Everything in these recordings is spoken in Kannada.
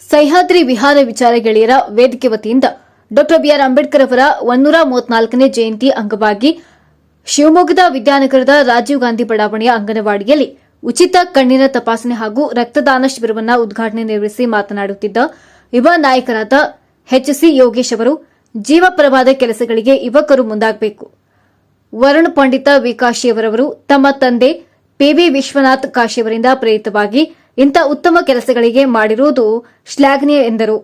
ಸಹ್ಯಾದ್ರಿ ವಿಹಾರ ವಿಚಾರ ಗೆಳೆಯರ ವೇದಿಕೆ ವತಿಯಿಂದ ಡಾಕ್ಟರ್ ಬಿಆರ್ ಅಂಬೇಡ್ಕರ್ ಅವರ ಒನ್ನೂರ ಮೂವತ್ನಾಲ್ಕನೇ ಜಯಂತಿ ಅಂಗವಾಗಿ ಶಿವಮೊಗ್ಗದ ವಿದ್ಯಾನಗರದ ರಾಜೀವ್ ಗಾಂಧಿ ಬಡಾವಣೆಯ ಅಂಗನವಾಡಿಯಲ್ಲಿ ಉಚಿತ ಕಣ್ಣಿನ ತಪಾಸಣೆ ಹಾಗೂ ರಕ್ತದಾನ ಶಿಬಿರವನ್ನು ಉದ್ಘಾಟನೆ ನೆರವೇರಿಸಿ ಮಾತನಾಡುತ್ತಿದ್ದ ಯುವ ನಾಯಕರಾದ ಎಚ್ಸಿ ಯೋಗೇಶ್ ಅವರು ಜೀವಪರವಾದ ಕೆಲಸಗಳಿಗೆ ಯುವಕರು ಮುಂದಾಗಬೇಕು. ವರುಣ್ ಪಂಡಿತ ವಿ ಕಾಶಿಯವರವರು ತಮ್ಮ ತಂದೆ ಪಿವಿ ವಿಶ್ವನಾಥ್ ಕಾಶಿಯವರಿಂದ ಪ್ರೇರಿತವಾಗಿ ಇಂಥ ಉತ್ತಮ ಕೆಲಸಗಳಿಗೆ ಮಾಡಿರುವುದು ಶ್ಲಾಘನೀಯ ಎಂದರು.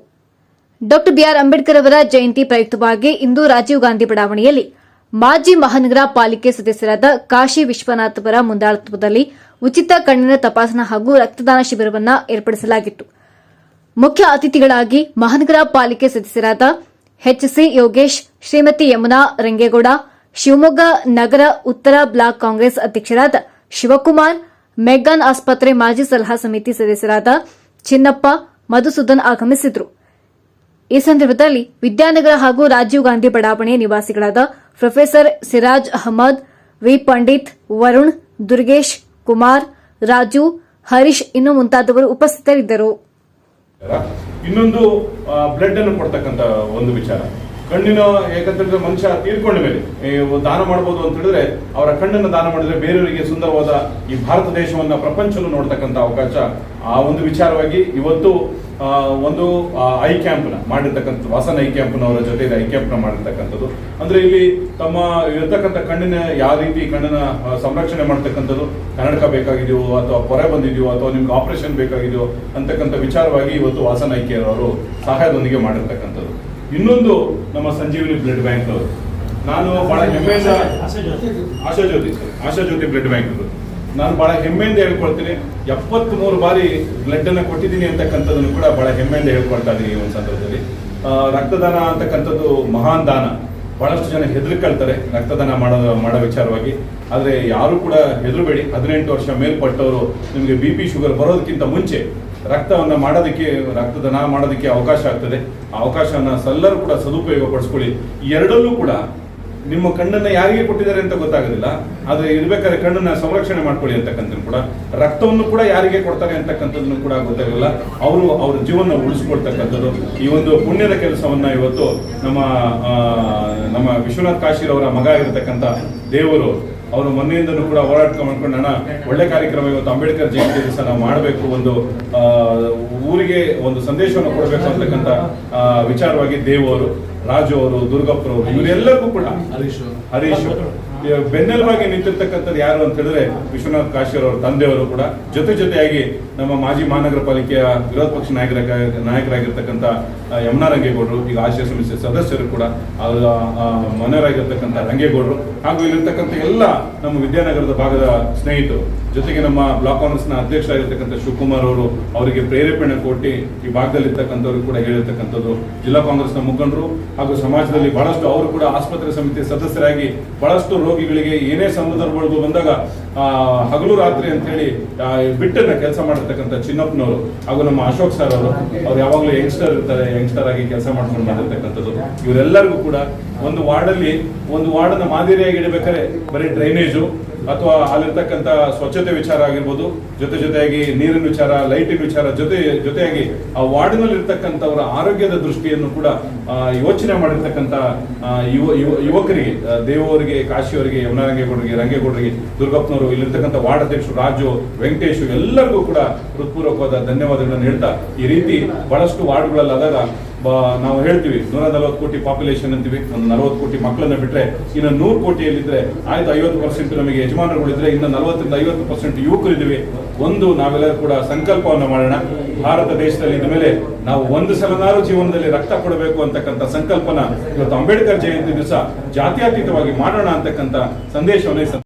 ಡಾಕ್ಟರ್ ಬಿಆರ್ ಅಂಬೇಡ್ಕರ್ ಅವರ ಜಯಂತಿ ಪ್ರಯುಕ್ತವಾಗಿ ಇಂದು ರಾಜೀವ್ ಗಾಂಧಿ ಬಡಾವಣೆಯಲ್ಲಿ ಮಾಜಿ ಮಹಾನಗರ ಪಾಲಿಕೆ ಸದಸ್ಯರಾದ ಕಾಶಿ ವಿಶ್ವನಾಥ್ ಅವರ ಮುಂದಾಳತ್ವದಲ್ಲಿ ಉಚಿತ ಕಣ್ಣಿನ ತಪಾಸಣಾ ಹಾಗೂ ರಕ್ತದಾನ ಶಿಬಿರವನ್ನು ಏರ್ಪಡಿಸಲಾಗಿತ್ತು. ಮುಖ್ಯ ಅತಿಥಿಗಳಾಗಿ ಮಹಾನಗರ ಪಾಲಿಕೆ ಸದಸ್ಯರಾದ ಎಚ್ಸಿ ಯೋಗೇಶ್, ಶ್ರೀಮತಿ ಯಮುನಾ ರಂಗೇಗೌಡ, ಶಿವಮೊಗ್ಗ ನಗರ ಉತ್ತರ ಬ್ಲಾಕ್ ಕಾಂಗ್ರೆಸ್ ಅಧ್ಯಕ್ಷರಾದ ಶಿವಕುಮಾರ್ ಮೆಗ್ಗಾನ್ ಆಸ್ಪತ್ರೆ ಮಾಜಿ ಸಲಹಾ ಸಮಿತಿ ಸದಸ್ಯರಾದ ಚಿನ್ನಪ್ಪ, ಮಧುಸೂದನ್ ಆಗಮಿಸಿದ್ರು. ಈ ಸಂದರ್ಭದಲ್ಲಿ ವಿದ್ಯಾನಗರ ಹಾಗೂ ರಾಜೀವ್ ಗಾಂಧಿ ಬಡಾವಣೆ ನಿವಾಸಿಗಳಾದ ಪ್ರೊಫೆಸರ್ ಸಿರಾಜ್ ಅಹಮದ್, ವಿ. ಪಂಡಿತ್, ವರುಣ್, ದುರ್ಗೇಶ್, ಕುಮಾರ್, ರಾಜು, ಹರೀಶ್ ಇನ್ನು ಮುಂತಾದವರು ಉಪಸ್ಥಿತರಿದ್ದರು. ಇನ್ನೊಂದು ಬ್ಲಡ್ ಅನ್ನು ಕೊಡ್ತಕ್ಕಂತ ಒಂದು ವಿಚಾರ. ಕಣ್ಣಿನ ಯಾಕಂತೇಳಿದ್ರೆ ಮನುಷ್ಯ ತೀರ್ಕೊಂಡ ಮೇಲೆ ದಾನ ಮಾಡಬಹುದು ಅಂತ ಹೇಳಿದ್ರೆ, ಅವರ ಕಣ್ಣನ್ನು ದಾನ ಮಾಡಿದ್ರೆ ಬೇರೆಯವರಿಗೆ ಸುಂದರವಾದ ಈ ಭಾರತ ದೇಶವನ್ನ, ಪ್ರಪಂಚವನ್ನು ನೋಡ್ತಕ್ಕಂಥ ಅವಕಾಶ ಆ ಒಂದು ವಿಚಾರವಾಗಿ ಇವತ್ತು ಒಂದು ಐ ಕ್ಯಾಂಪ್ನ ಮಾಡಿರ್ತಕ್ಕಂಥ, ವಾಸನ ಐ ಕ್ಯಾಂಪ್ ನವರ ಜೊತೆ ಐ ಕ್ಯಾಂಪ್ನ ಮಾಡಿರ್ತಕ್ಕಂಥದ್ದು. ಅಂದ್ರೆ ಇಲ್ಲಿ ತಮ್ಮ, ಇರತಕ್ಕಂಥ ಕಣ್ಣಿನ ಯಾವ ರೀತಿ ಕಣ್ಣಿನ ಸಂರಕ್ಷಣೆ ಮಾಡ್ತಕ್ಕಂಥದ್ದು, ಕನ್ನಡಕ ಬೇಕಾಗಿದೆಯೋ ಅಥವಾ ಪೊರೆ ಬಂದಿದೆಯೋ ಅಥವಾ ನಿಮ್ಗೆ ಆಪರೇಷನ್ ಬೇಕಾಗಿದೆಯೋ ಅಂತಕ್ಕಂಥ ವಿಚಾರವಾಗಿ ಇವತ್ತು ವಾಸನ ಐ ಅವರು ಸಹಾಯದೊಂದಿಗೆ ಮಾಡಿರ್ತಕ್ಕಂಥದ್ದು. ಇನ್ನೊಂದು ನಮ್ಮ ಸಂಜೀವಿನಿ ಬ್ಲಡ್ ಬ್ಯಾಂಕ್ ಅವರು. ನಾನು ಬಹಳ ಹೆಮ್ಮೆಯಿಂದ ಆಶಾ ಜ್ಯೋತಿ ಆಶಾ ಜ್ಯೋತಿ ಬ್ಲಡ್ ಬ್ಯಾಂಕ್ ಅವರು. ನಾನು ಬಹಳ ಹೆಮ್ಮೆಯಿಂದ ಹೇಳ್ಕೊಳ್ತೀನಿ. ಎಪ್ಪತ್ತ್ ಮೂರು ಬಾರಿ ಬ್ಲಡ್ ಅನ್ನ ಕೊಟ್ಟಿದ್ದೀನಿ ಅಂತಕ್ಕಂಥದ್ದನ್ನು ಕೂಡ ಬಹಳ ಹೆಮ್ಮೆಯಿಂದ ಹೇಳ್ಕೊಳ್ತಾ ಇದ್ದೀನಿ ಈ ಒಂದು ಸಂದರ್ಭದಲ್ಲಿ. ರಕ್ತದಾನ ಅಂತಕ್ಕಂಥದ್ದು ಮಹಾನ್ ದಾನ. ಬಹಳಷ್ಟು ಜನ ಹೆದರ್ಕೊಳ್ತಾರೆ ರಕ್ತದಾನ ಮಾಡೋ ಮಾಡೋ ವಿಚಾರವಾಗಿ. ಆದರೆ ಯಾರು ಕೂಡ ಹೆದರಬೇಡಿ. ಹದಿನೆಂಟು ವರ್ಷ ಮೇಲ್ಪಟ್ಟವರು ನಿಮಗೆ ಬಿ ಪಿ ಶುಗರ್ ಬರೋದಕ್ಕಿಂತ ಮುಂಚೆ ರಕ್ತವನ್ನು ಮಾಡೋದಕ್ಕೆ, ರಕ್ತದಾನ ಮಾಡೋದಕ್ಕೆ ಅವಕಾಶ ಆಗ್ತದೆ. ಆ ಅವಕಾಶವನ್ನು ಸಲ್ಲರೂ ಕೂಡ ಸದುಪಯೋಗ ಪಡಿಸ್ಕೊಳ್ಳಿ. ಎರಡಲ್ಲೂ ಕೂಡ ನಿಮ್ಮ ಕಣ್ಣನ್ನ ಯಾರಿಗೆ ಕೊಟ್ಟಿದ್ದಾರೆ ಅಂತ ಗೊತ್ತಾಗೋದಿಲ್ಲ, ಆದ್ರೆ ಇರ್ಬೇಕಾದ್ರೆ ಕಣ್ಣನ್ನ ಸಂರಕ್ಷಣೆ ಮಾಡ್ಕೊಳ್ಳಿ ಅಂತಕ್ಕಂಥದ್ದು ಕೂಡ. ರಕ್ತವನ್ನು ಕೂಡ ಯಾರಿಗೆ ಕೊಡ್ತಾರೆ ಅಂತಕ್ಕಂಥದ್ದನ್ನು ಕೂಡ ಗೊತ್ತಾಗಲ್ಲ ಅವರು ಅವ್ರ ಜೀವನ ಉಳಿಸ್ಕೊಳ್ತಕ್ಕಂಥದ್ದು. ಈ ಒಂದು ಪುಣ್ಯದ ಕೆಲಸವನ್ನ ಇವತ್ತು ನಮ್ಮ ನಮ್ಮ ವಿಶ್ವನಾಥ್ ಕಾಶಿರವರ ಮಗ ಇರತಕ್ಕಂಥ ದೇವರು ಅವರು ಮೊನ್ನೆಯಿಂದಲೂ ಕೂಡ ಹೋರಾಟ ಮಾಡ್ಕೊಂಡು ಅಣ್ಣ ಒಳ್ಳೆ ಕಾರ್ಯಕ್ರಮ ಇವತ್ತು ಅಂಬೇಡ್ಕರ್ ಜಯಂತಿ ದಿವಸ ನಾವು ಮಾಡಬೇಕು ಒಂದು ಊರಿಗೆ ಒಂದು ಸಂದೇಶವನ್ನು ಕೊಡಬೇಕು ಅಂತಕ್ಕಂಥ ವಿಚಾರವಾಗಿ ದೇವ್ ಅವರು ರಾಜು ಅವರು ದುರ್ಗಪ್ಪರವರು ಇವರೆಲ್ಲರಿಗೂ ಕೂಡ ಹರೀಶ್ ಈ ಬೆನ್ನೆಲುಬಾಗಿ ನಿಂತಿರ್ತಕ್ಕಂಥದ್ದು ಯಾರು ಅಂತ ಹೇಳಿದ್ರೆ ವಿಶ್ವನಾಥ್ ಕಾಶಿಯರ್ ಅವರ ತಂದೆಯವರು ಕೂಡ. ಜೊತೆ ಜೊತೆಯಾಗಿ ನಮ್ಮ ಮಾಜಿ ಮಹಾನಗರ ಪಾಲಿಕೆಯ ವಿರೋಧ ಪಕ್ಷ ನಾಯಕರ ನಾಯಕರಾಗಿರ್ತಕ್ಕಂಥ ಯಮುನಾ ರಂಗೇಗೌಡರು, ಈಗ ಆಶಯ ಸಮಿತಿ ಸದಸ್ಯರು ಕೂಡ ಮನೆಯವರಾಗಿರ್ತಕ್ಕಂಥ ರಂಗೇಗೌಡರು, ಹಾಗೂ ಇಲ್ಲಿರ್ತಕ್ಕಂಥ ಎಲ್ಲ ನಮ್ಮ ವಿದ್ಯಾನಗರದ ಭಾಗದ ಸ್ನೇಹಿತರು. ಜೊತೆಗೆ ನಮ್ಮ ಬ್ಲಾಕ್ ಕಾಂಗ್ರೆಸ್ನ ಅಧ್ಯಕ್ಷರಾಗಿರ್ತಕ್ಕಂಥ ಶಿವಕುಮಾರ್ ಅವರು ಅವರಿಗೆ ಪ್ರೇರೇಪಣೆ ಕೊಟ್ಟು ಈ ಭಾಗದಲ್ಲಿ ಇರ್ತಕ್ಕಂಥವ್ರು ಕೂಡ ಹೇಳಿರ್ತಕ್ಕಂಥದ್ದು. ಜಿಲ್ಲಾ ಕಾಂಗ್ರೆಸ್ನ ಮುಖಂಡರು ಹಾಗೂ ಸಮಾಜದಲ್ಲಿ ಬಹಳಷ್ಟು ಅವರು ಕೂಡ ಆಸ್ಪತ್ರೆ ಸಮಿತಿ ಸದಸ್ಯರಾಗಿ ಬಹಳಷ್ಟು ರೋಗಿಗಳಿಗೆ ಏನೇ ಸಂದರ್ಭಗಳು ಬಂದಾಗ ಹಗಲು ರಾತ್ರಿ ಅಂತ ಹೇಳಿ ಬಿಟ್ಟನ್ನ ಕೆಲಸ ಮಾಡಿರ್ತಕ್ಕಂಥ ಚಿನ್ನಪ್ಪನವರು ಹಾಗೂ ನಮ್ಮ ಅಶೋಕ್ ಸರ್ ಅವರು, ಅವ್ರು ಯಾವಾಗಲೂ ಯಂಗ್ಸ್ಟರ್ ಇರ್ತಾರೆ, ಯಂಗ್ಸ್ಟರ್ ಆಗಿ ಕೆಲಸ ಮಾಡ್ಕೊಂಡು ಮಾಡಿರ್ತಕ್ಕಂಥದ್ದು ಇವರೆಲ್ಲರಿಗೂ ಕೂಡ ಒಂದು ವಾರ್ಡಲ್ಲಿ, ಒಂದು ವಾರ್ಡನ್ನ ಮಾದರಿಯಾಗಿ ಇಡಬೇಕಾದ್ರೆ ಬರೀ ಡ್ರೈನೇಜು ಅಥವಾ ಅಲ್ಲಿರ್ತಕ್ಕಂಥ ಸ್ವಚ್ಛತೆ ವಿಚಾರ ಆಗಿರ್ಬೋದು, ಜೊತೆ ಜೊತೆಯಾಗಿ ನೀರಿನ ವಿಚಾರ, ಲೈಟಿನ ವಿಚಾರ ಜೊತೆ, ಜೊತೆಯಾಗಿ ಆ ವಾರ್ಡ್ನಲ್ಲಿ ಇರ್ತಕ್ಕಂಥವರ ಆರೋಗ್ಯದ ದೃಷ್ಟಿಯನ್ನು ಕೂಡ ಯೋಚನೆ ಮಾಡಿರ್ತಕ್ಕಂಥ ಯುವ, ಯುವ- ಯುವಕರಿಗೆ ದೇವರಿಗೆ, ಕಾಶಿಯವರಿಗೆ, ಯಮುನಾರಂಗೇಗೌಡರಿಗೆ, ರಂಗೇಗೌಡರಿಗೆ, ದುರ್ಗಪ್ಪನವರು, ಇಲ್ಲಿರ್ತಕ್ಕಂಥ ವಾರ್ಡ್ ಅಧ್ಯಕ್ಷರು, ರಾಜು, ವೆಂಕಟೇಶ್, ಎಲ್ಲರಿಗೂ ಕೂಡ ಹೃತ್ಪೂರ್ವಕವಾದ ಧನ್ಯವಾದಗಳನ್ನು ಹೇಳ್ತಾ ಈ ರೀತಿ ಬಹಳಷ್ಟು ವಾರ್ಡ್ಗಳಲ್ಲಾದಾಗ ಬ- ನಾವು ಹೇಳ್ತೀವಿ ನೂರ ನಲವತ್ತು ಕೋಟಿ ಪಾಪ್ಯುಲೇಷನ್ ಅಂತೀವಿ. ಒಂದು ನಲವತ್ತು ಕೋಟಿ ಮಕ್ಕಳನ್ನ ಬಿಟ್ರೆ ಇನ್ನು ನೂರು ಕೋಟಿಯಲ್ಲಿದ್ರೆ ಆಯ್ತು, ಐವತ್ತು ಪರ್ಸೆಂಟ್ ನಮಗೆ ಯಜಮಾನರುಗಳಿದ್ರೆ ಇನ್ನು ನಲವತ್ತರಿಂದ ಐವತ್ತು ಪರ್ಸೆಂಟ್ ಯುವಕರಿದ್ದೀವಿ. ಒಂದು ನಾವೆಲ್ಲರೂ ಕೂಡ ಸಂಕಲ್ಪವನ್ನು ಮಾಡೋಣ. ಭಾರತ ದೇಶದಲ್ಲಿ ಇದ್ದ ಮೇಲೆ ನಾವು ಒಂದು ಸಲನಾರು ಜೀವನದಲ್ಲಿ ರಕ್ತ ಕೊಡಬೇಕು ಅಂತಕ್ಕಂಥ ಸಂಕಲ್ಪನ ಇವತ್ತು ಅಂಬೇಡ್ಕರ್ ಜಯಂತಿ ದಿವಸ ಜಾತ್ಯಾತೀತವಾಗಿ ಮಾಡೋಣ ಅಂತಕ್ಕಂಥ ಸಂದೇಶವನ್ನು